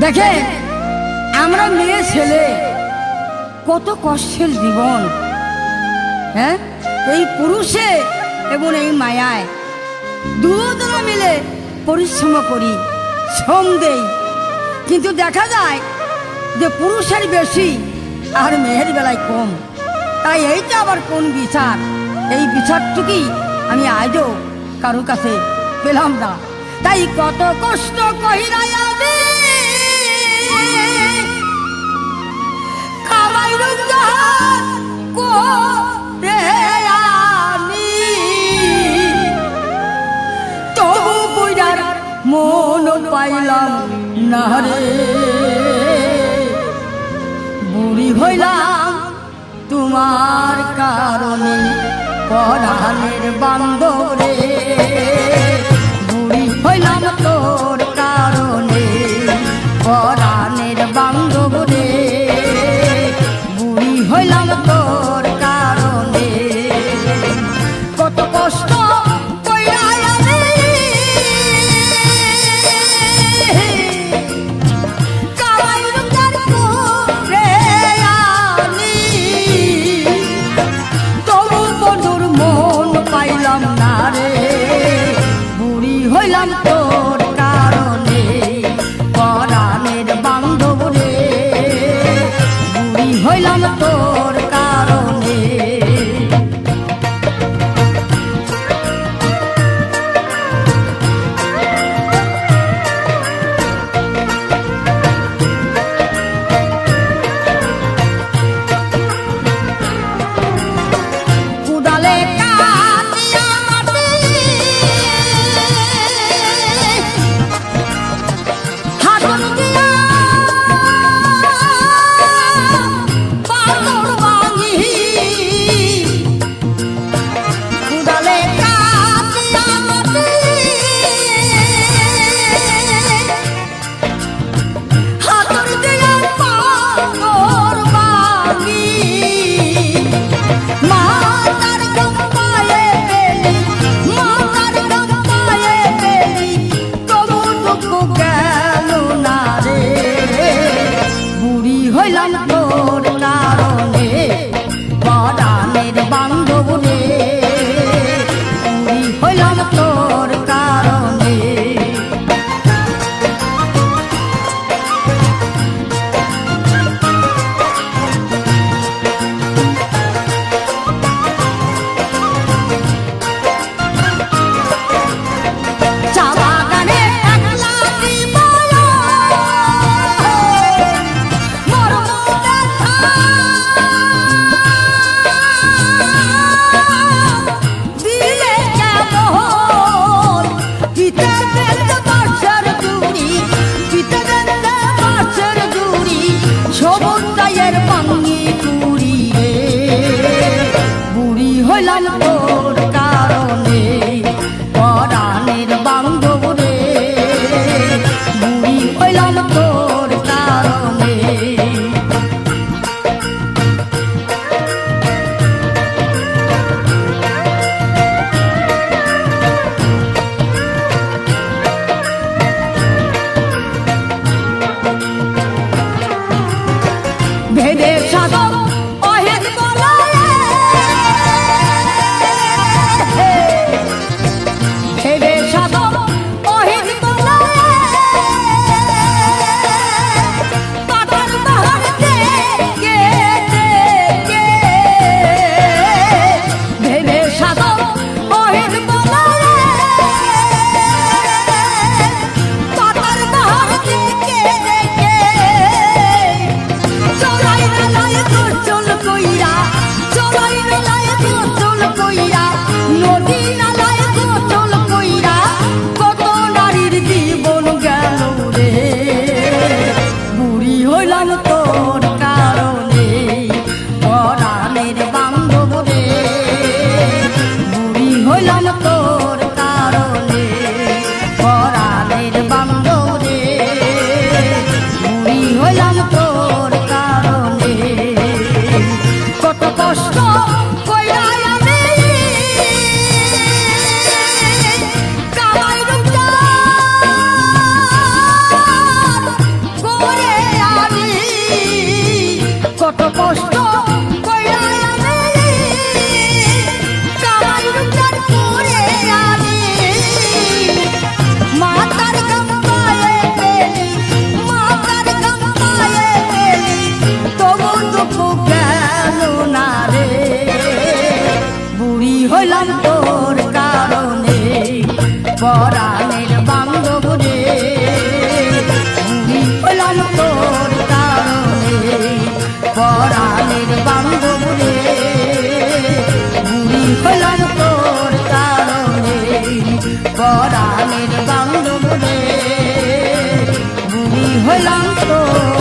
দেখে আমরা মেয়ে ছেলে, কত কষ্টের জীবন হ্যাঁ? এই পুরুষে এবং এই মায়ায় দুজনে মিলে পরিশ্রম করি, শ্রম দেই। কিন্তু দেখা যায় যে পুরুষের বেশি আর মেয়ের বেলায় কম। তাই এইটা আবার কোন বিচার? এই বিচারটুকুই আমি আজও কারও কাছে পেলাম না। তাই কত কষ্ট কহিরাই আমি পাইলাম না রে। বুড়ি হইলাম তোমার কারণে পরাণের বান্ধব বন্ধুর মন ছিলাম তোর কারণে। বাদানের বান্ধব পেলাম তোর তারে পরাণের বান্ধব রে বুড়ি পেলাম তোর তারে পরাণের বান্ধব রে বুড়ি হলাম তোর